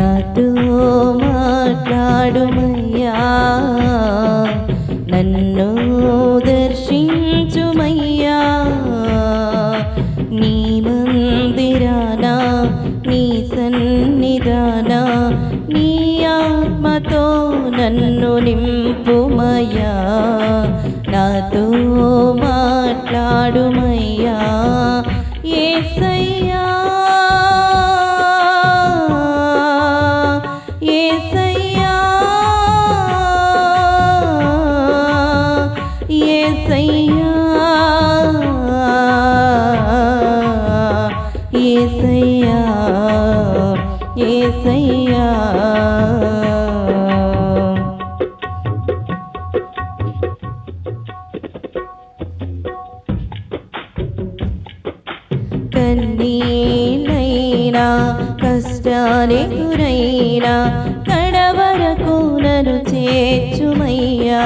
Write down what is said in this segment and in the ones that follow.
నాతో మాట్లాడుమయ్యా. నన్ను దర్శించుమయ్యా. నీ మందిరాన నీ సన్నిధాన నీ ఆత్మతో నన్ను నింపుమయ్యా. నాతో మాట్లాడుమయ్యా. ఏ ఏసయ్యా ఏసయ్యా. కన్నీలైనా కష్టాలెదురైనా కడవరకు నన్ను చేర్చుమయ్యా.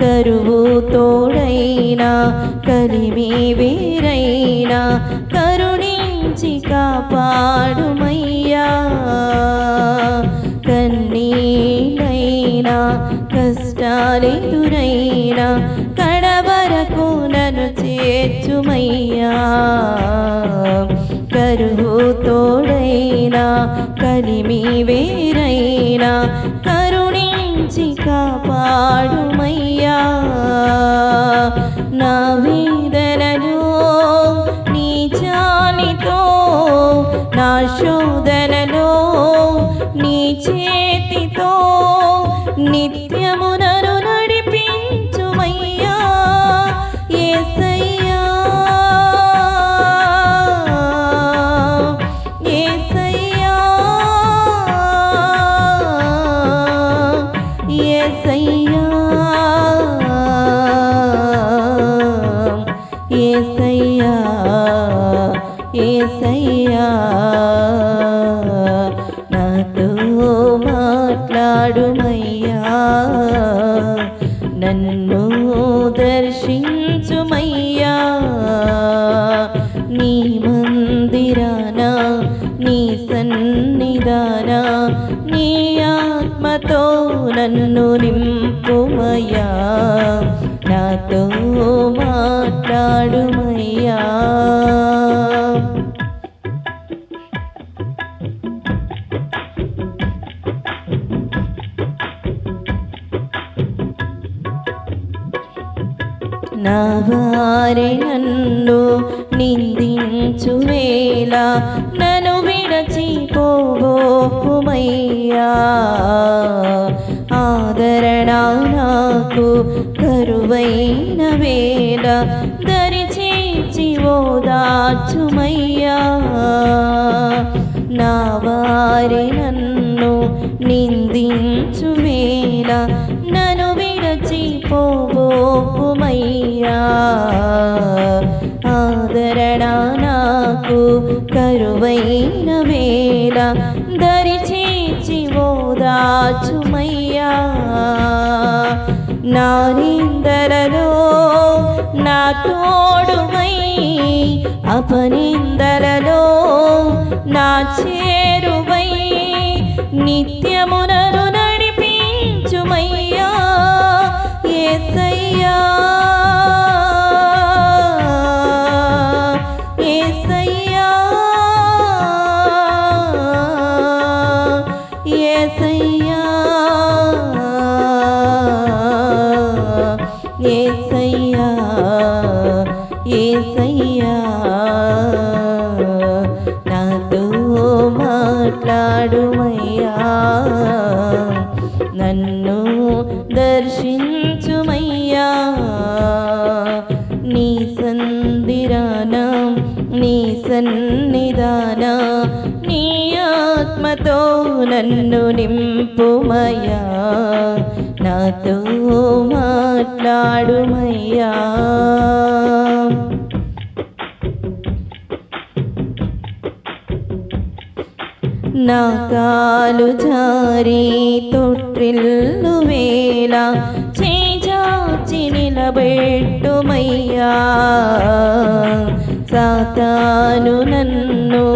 కరువు తోడైనా కలిమి వేరైనా కరుణించి కాపాడుమయ్యా కన్నీలైనా కష్టాలెదురైనా కడవరకు నన్ను చేర్చుమయ్యా. కరువు తోడైనా కలిమి వేరైనా కరుణించి కాపాడుమయ్యా. నా వేదనలో నా శోధనలో నీ చేతితో నిత్యము నన్ను నడిపించుమయ్యా. ఏసయ్యా ఏసయ్యా ఏసయ్యా ఏసయ్యా. ఏసయ్యా నాతో మాట్లాడుమయ్యా. నన్ను దర్శించుమయ్యా. నీ మందిరాన నీ సన్నిధాన నీ ఆత్మతో నన్ను నింపుమయ్యా. నాతో మాట్లాడుమయ్యా. నా వారి నన్ను నిందించు వేళ. నన్ను విడచిపోబోకుమయ్యా ఆదరణ నాకు కరువైన వేళ. దరిచేచి ఓదాచుమయ్యా నా వారి నన్ను నిందించు వేళ. విడచిపోబోకుమయ్యా ఆదరణ నాకు కరువైన వేళ దరిచేచి ఓదాచుమయ్యా నారిందరలో నా తోడుమై అపనిందరలో నా చేరువై నిత్యమునరు ఏసయ్యా ఏసయ్యా ఏసయ్యా నాతో మాట్లాడుమయ్యా నన్ను దర్శించుమయ్యా నీ సందిరాన నీ సన్నిధాన ఆత్మతో నన్ను నింపుమయ్యా. నాతో మాట్లాడుమయ్యా. నా కాలు జారి తొట్టిల్లు వేళ చేజాచి నిలబెట్టుమయ్యా. సాతాను నన్ను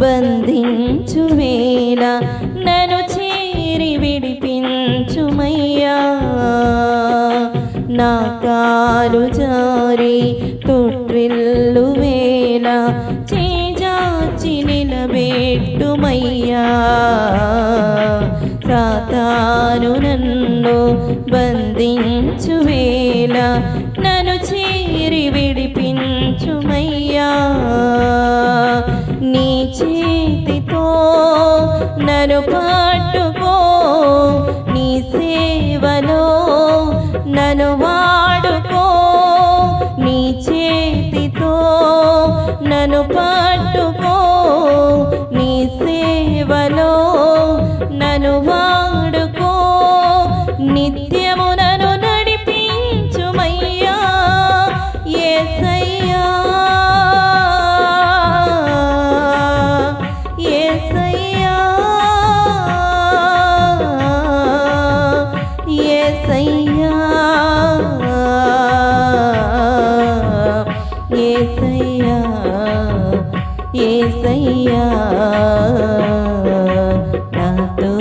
బంధించు వేళ నన్ను చేరి విడిపించుమయ్యా. నా కాలు జారి తొట్టిల్లు వేళ చేజాచి నిలబెట్టుమయ్యా. సాతాను నన్ను బంధించు వేళ నన్ను పట్టుకో నీ సేవలో నన్ను వాడుకో నీ చేతితో నన్ను పట్టుకో. యేసయ్యా నాతో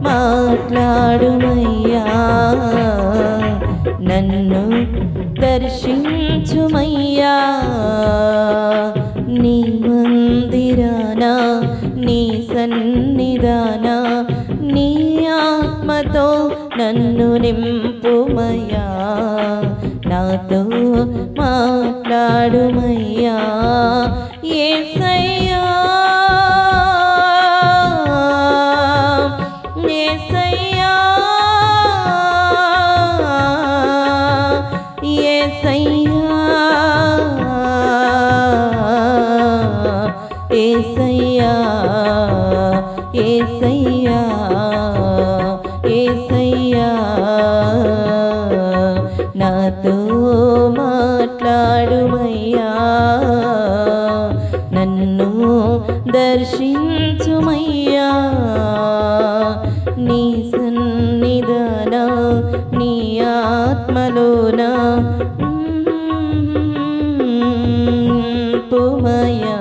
మాట్లాడుమయ్యా నన్ను దర్శించుమయ్యా. నీ మందిరాన నీ సన్నిధాన నీ ఆత్మతో నన్ను నింపుమయ్యా. నాతో మాట్లాడుమయ్యా. ఏ సై ఏసయ్యా ఏసయ్యా ఏసయ్యా ఏసయ్యా. నాతో మాట్లాడుమయ్యా నన్ను దర్శించుమయ్యా. నీ సన్నిధాన నీ ఆత్మలోన của mây